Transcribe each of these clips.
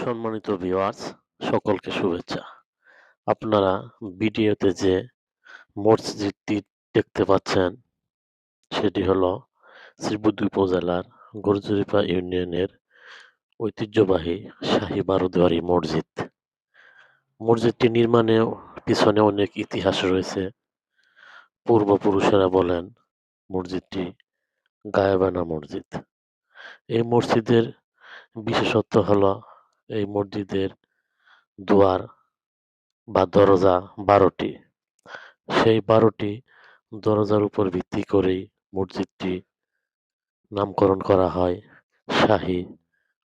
সম্মানিত ভিউয়ার্স সকলকে শুভেচ্ছা। আপনারা ভিডিওতে যে মসজিদটি দেখতে পাচ্ছেন, সেটি হলো শ্রীবুদ্ধ উপজেলার গরজুরিপা ইউনিয়নের ঐতিহ্যবাহী শাহী বারোদুয়ারি মসজিদ। মসজিদটি নির্মাণেও পিছনে অনেক ইতিহাস রয়েছে। পূর্বপুরুষেরা বলেন মসজিদটি গায়েবানা মসজিদ। এই মসজিদের বিশেষত্ব হলো এই মসজিদের দুয়ার বা দরজা বারোটি। সেই বারোটি দরজার উপর ভিত্তি করেই মসজিদটি নামকরণ করা হয় শাহী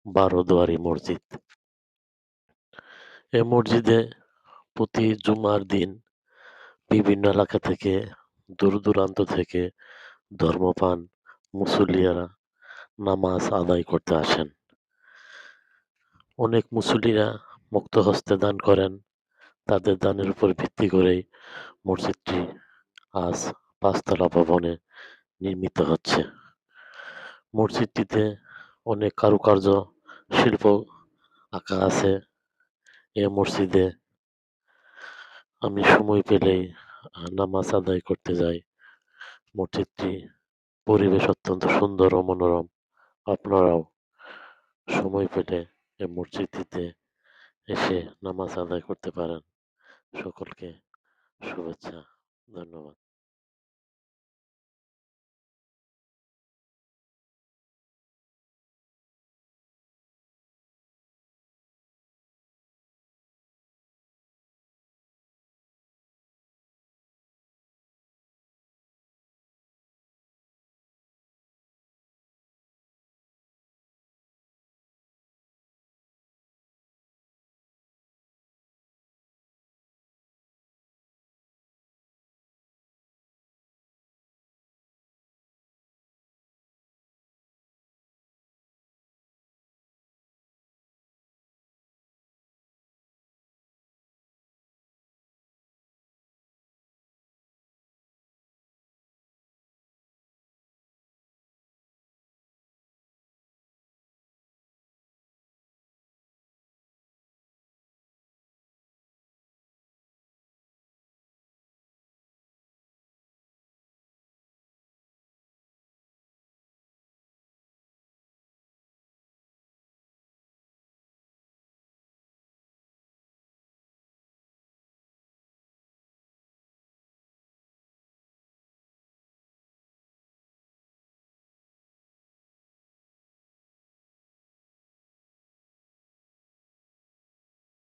বারো দুয়ারি মসজিদ। এ মসজিদে প্রতি জুমার দিন বিভিন্ন এলাকা থেকে দূর দূরান্ত থেকে ধর্মপান মুসল্লিয়ারা নামাজ আদায় করতে আসেন। অনেক মুসল্লিরা মুক্ত হস্তে দান করেন। তাদের দানের উপর ভিত্তি করেই মসজিদটি আজ পাঁচতলা ভবনে নির্মিত হচ্ছে। মসজিদটিতে অনেক কারুকার্য, শিল্প আঁকা আছে। এ মসজিদে আমি সময় পেলেই নামাজ আদায় করতে যাই। মসজিদটি পরিবেশ অত্যন্ত সুন্দর ও মনোরম। আপনারাও সময় পেলে এ মসজিদটিতে এসে নামাজ আদায় করতে পারেন। সকলকে শুভেচ্ছা। ধন্যবাদ।